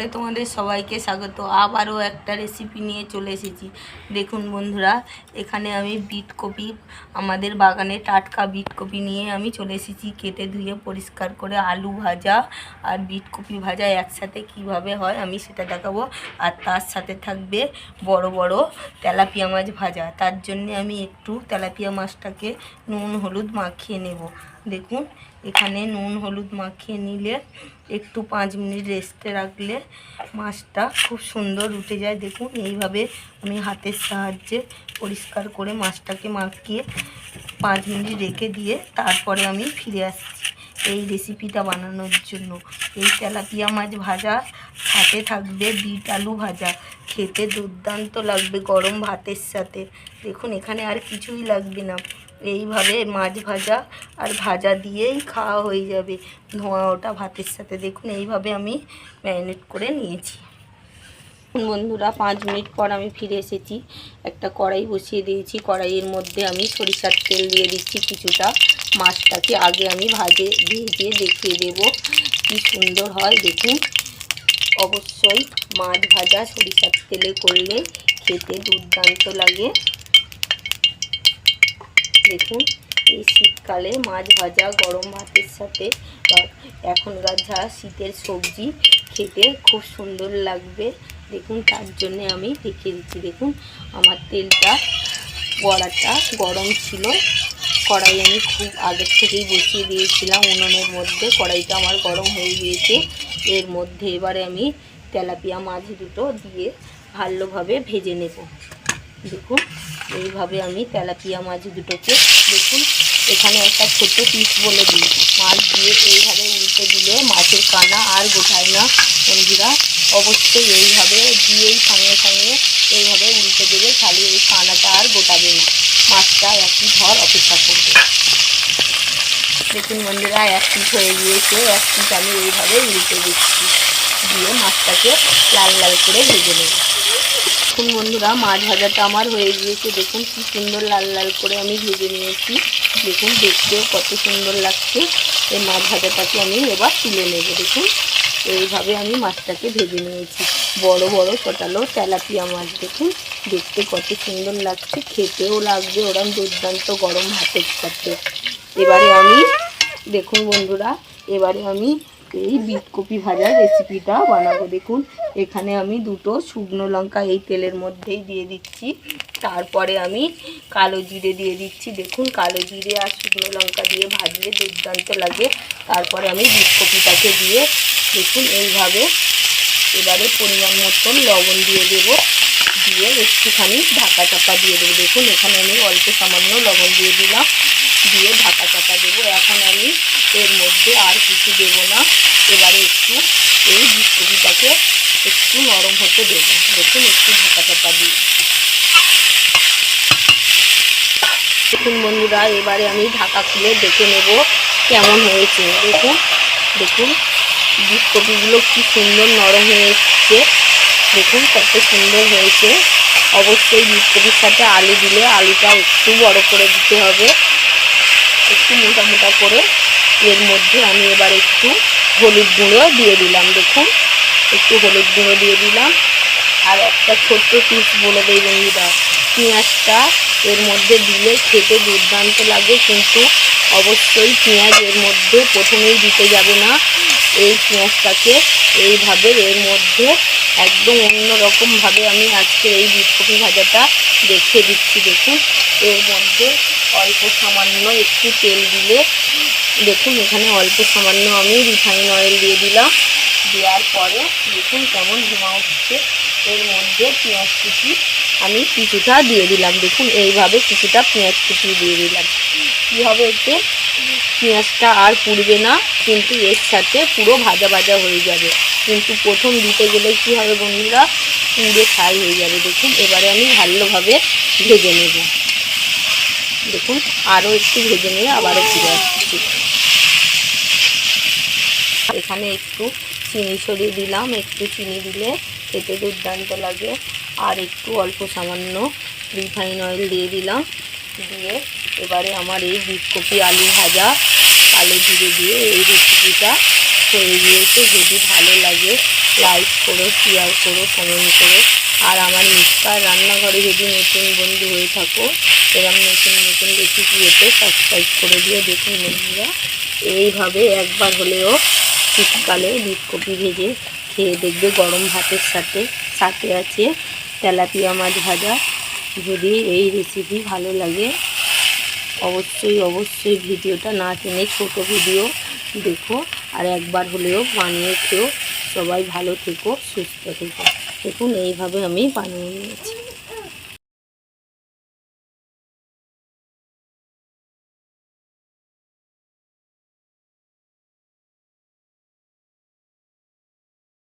আরে তোমাদের সবাইকে স্বাগত। আবারও একটা রেসিপি নিয়ে চলে এসেছি। দেখুন বন্ধুরা, এখানে আমি বিট কপি, আমাদের বাগানে টাটকা বিট কপি নিয়ে আমি চলে এসেছি। কেটে ধুয়ে পরিষ্কার করে আলু ভাজা আর বিট কপি ভাজা একসাথে কীভাবে হয় আমি সেটা দেখাবো। আর তার সাথে থাকবে বড় বড় তেলাপিয়া মাছ ভাজা। তার জন্যে আমি একটু তেলাপিয়া মাছটাকে নুন হলুদ মাখিয়ে নেব। দেখুন, এখানে নুন হলুদ মাখিয়ে নিলে একটু পাঁচ মিনিট রেস্টে রাখলে মাছটা খুব সুন্দর উঠে যায়। দেখুন, এইভাবে আমি হাতের সাহায্যে পরিষ্কার করে মাছটাকে মাখিয়ে পাঁচ মিনিট রেখে দিয়ে তারপরে আমি ফিরে আসছি এই রেসিপিটা বানানোর জন্য। এই তেলাপিয়া মাছ ভাজা, সাথে থাকবে বিট আলু ভাজা। খেতে দুর্দান্ত লাগবে গরম ভাতের সাথে। দেখুন, এখানে আর কিছুই লাগবে না। এইভাবে মাছ ভাজা আর ভাজা দিয়েই খাওয়া হয়ে যাবে। ধোঁয়া ওটা ভাতের সাথে দেখুন, এইভাবে আমি ম্যারিনেট করে নিয়েছি। বন্ধুরা, পাঁচ মিনিট পর আমি ফিরে এসেছি। একটা কড়াই বসিয়ে দিয়েছি। কড়াইয়ের মধ্যে আমি সরিষার তেল দিয়ে দিচ্ছি কিছুটা। মাছটাকে আগে আমি ভাজে, ভেজে দেখিয়ে দেব। কি সুন্দর হয় দেখুন। অবশ্যই মাছ ভাজা সরিষার তেলে করলে খেতে দুর্দান্ত লাগে। দেখুন, এই শীতকালে মাছ ভাজা, গরম ভাতের সাথে এখনকার যা শীতের সবজি খেতে খুব সুন্দর লাগবে। দেখুন, তার জন্যে আমি দেখিয়ে দিচ্ছি। দেখুন, আমার তেলটা, বড়াটা গরম ছিল। কড়াই আমি খুব আগের থেকেই বসিয়ে দিয়েছিলাম উনুনের মধ্যে। কড়াইটা আমার গরম হয়ে গিয়েছে। এর মধ্যে এবারে আমি তেলাপিয়া মাছ দুটো দিয়ে ভালোভাবে ভেজে নেব। দেখুন এইভাবে আমি তেলাপিয়া মাছ দুটোকে দেখুন, এখানে একটা ছোট পিস বলে দিই। মাছ দিয়ে এইভাবে উল্টে দিলে মাছের কানা আর গোটায় না বন্ধুরা। অবশ্যই এইভাবে দিয়েই সঙ্গে সঙ্গে এইভাবে উল্টে দেবে খালি এই কানাটা আর গোটাবে না। মাছটা একই ঘর অপেক্ষা করবে। দেখুন বন্ধুরা, এক পিস হয়ে গিয়েছে, এক পিস আমি এইভাবে উল্টে দিচ্ছি। দিয়ে মাছটাকে লাল লাল করে ভেজে নেব। দেখুন বন্ধুরা মাছ ভাজাটা আমার হয়ে গিয়েছে। দেখুন কি সুন্দর লাল লাল করে আমি ভেজে নিয়েছি। দেখুন দেখতেও কত সুন্দর লাগছে। এই মাছ ভাজাটাকে আমি এবার তুলে নেব। দেখুন, এইভাবে আমি মাছটাকে ভেজে নিয়েছি। বড় বড় চটালো তেলাপিয়া মাছ। দেখুন, দেখতে কত সুন্দর লাগছে। খেতেও লাগবে, ওরম দুর্দান্ত গরম ভাতের সাথে। এবারে আমি, দেখুন বন্ধুরা, এবারে আমি এই বিটকপি ভাজার রেসিপিটা বানাবো। দেখুন, এখানে আমি দুটো শুকনো লঙ্কা এই তেলের মধ্যেই দিয়ে দিচ্ছি। তারপরে আমি কালো জিরে দিয়ে দিচ্ছি। দেখুন, কালো জিরে আর শুকনো লঙ্কা দিয়ে ভাজলে দুর্দান্ত লাগে। তারপরে আমি বিটকপিটাকে দিয়ে দেখুন, এইভাবে এবারে পরিমাণ মতন লবণ দিয়ে দেব। দিয়ে একটুখানি ঢাকা চাপা দিয়ে দেবো। দেখুন, এখানে আমি অল্প সামান্য লবণ দিয়ে দিলাম। দিয়ে ঢাকা চাপা দেবো। এখন আমি এর মধ্যে আর কিছু দেব না। এবারে একটু এই বিস্কুটিটাকে একটু নরম হতে দেবো। দেখুন, একটু ঢাকা চাপা দিই দেখুন বন্ধুরা, এবারে আমি ঢাকা খুলে দেখে নেব কেমন হয়েছে। দেখুন দেখুন, বিস্কুটিগুলো কি সুন্দর নরম হয়ে এসছে। দেখুন, কত সুন্দর হয়েছে। অবশ্যই বিস্কুটির সাথে আলু দিলে আলুটা একটু বড় করে দিতে হবে। একটু মোটা মোটা করে এর মধ্যে আমি এবার একটু হলুদ গুঁড়ো দিয়ে দিলাম, দেখুন। একটু হলুদ গুঁড়ো দিয়ে দিলাম। আর একটা ছোট্ট পিস বলে দেয় বন্ধুরা, পেঁয়াজটা এর মধ্যে দিলে খেতে দুর্দান্ত লাগে, কিন্তু অবশ্যই পেঁয়াজ এর মধ্যে প্রথমেই দিতে যাবে না। এই পেঁয়াজটাকে এইভাবে এর মধ্যে একদম অন্যরকমভাবে আমি আজকে এই বিটকপি ভাজাটা দেখিয়ে দিচ্ছি, দেখুন। এর মধ্যে অল্প সামান্য একটু তেল দিলে, দেখুন এখানে অল্প সামান্য আমি রিফাইন অয়েল দিয়ে দিলাম। দেওয়ার পরে দেখুন কেমন ধোঁয়া উঠছে। এর মধ্যে পেঁয়াজ কুচি আমি কিছুটা দিয়ে দিলাম, দেখুন। এইভাবে কিছুটা পেঁয়াজ কুচি দিয়ে দিলাম। কী হবে এতে পেঁয়াজটা আর পুড়বে না, কিন্তু এর সাথে পুরো ভাজা ভাজা হয়ে যাবে। কিন্তু প্রথম দিতে গেলে কী হবে বন্ধুরা? পুড়ে ছাই হয়ে যাবে। দেখুন, এবারে আমি ভালোভাবে ভেজে নেব। দেখুন আরও একটু ভেজে নিয়ে আবারও ফিরে আসছি। এখানে একটু চিনি সরিয়ে দিলাম। একটু চিনি দিলে খেতে দুর্দান্ত লাগে। আর একটু অল্প সামান্য রিফাইন অয়েল দিয়ে দিলাম। দিয়ে এবারে আমার এই বিটকপি আলু ভাজা কালো জিরে দিয়ে এই রেসিপিটা হয়ে গিয়েছে যদি ভালো লাগে লাইক করো শেয়ার করো কমেন্ট করো। আর আমার মিষ্টার রান্নাঘরে যদি নতুন বন্ধু হয়ে থাকো এরকম নতুন নতুন রেসিপি এতে সাবস্ক্রাইব করে দিও। দেখুন বন্ধুরা, এইভাবে একবার হলেও শীতকালে বিটকপি ভেজে খেয়ে দেখবে গরম ভাতের সাথে সাথে আছে তেলাপিয়া মাছ ভাজা। যদি এই রেসিপি ভালো লাগে, অবশ্যই অবশ্যই ভিডিওটা না টেনে ছোটো ভিডিও দেখো। আর একবার হলেও বানিয়ে খেয়েও সবাই ভালো থেকো, সুস্থ থেকো। দেখুন, এইভাবে আমি বানিয়ে নিয়েছি।